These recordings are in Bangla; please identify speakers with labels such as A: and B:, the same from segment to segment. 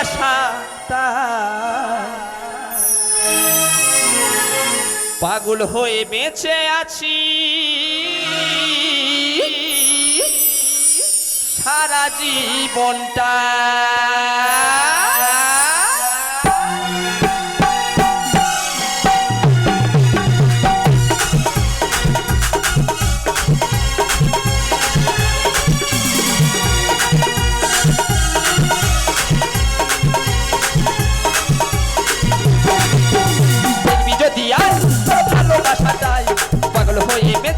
A: আশা পাগল হয়ে বেঁচে আছি। সারা জীবনটা।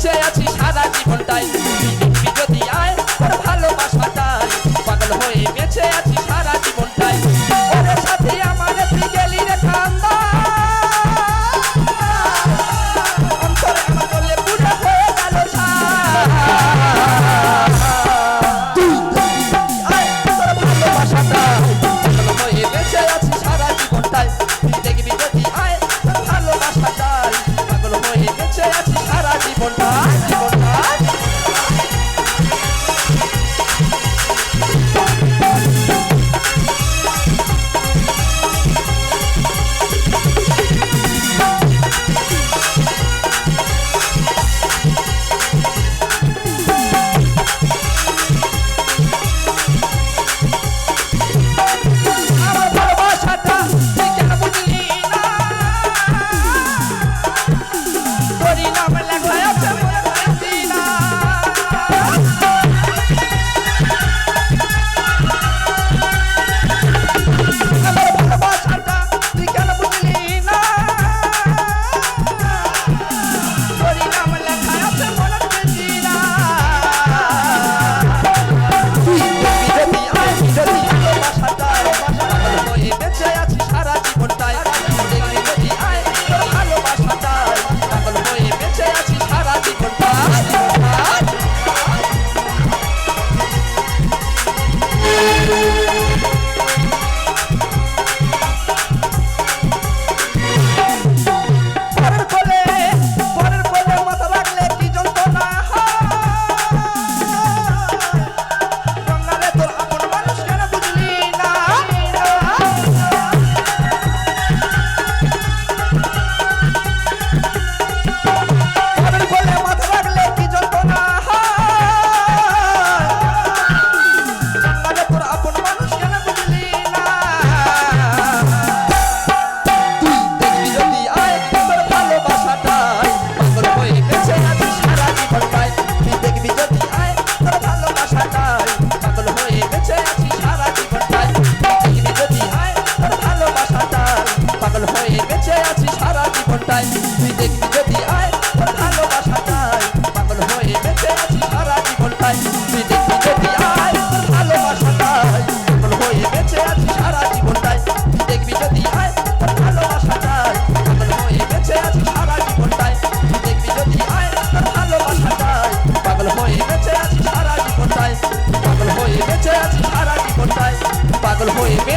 A: বেঁচে আছি সারা জীবনটাই।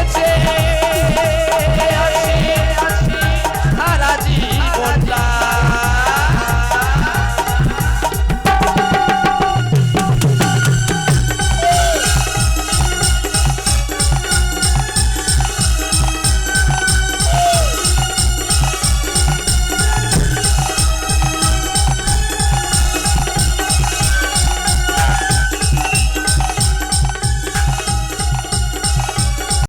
A: গেছে